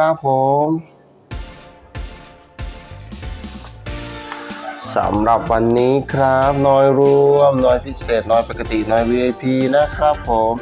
ครับผมสำหรับวันนี้ครับน้อยรวมน้อยพิเศษน้อยปกติน้อย VIP นะครับผม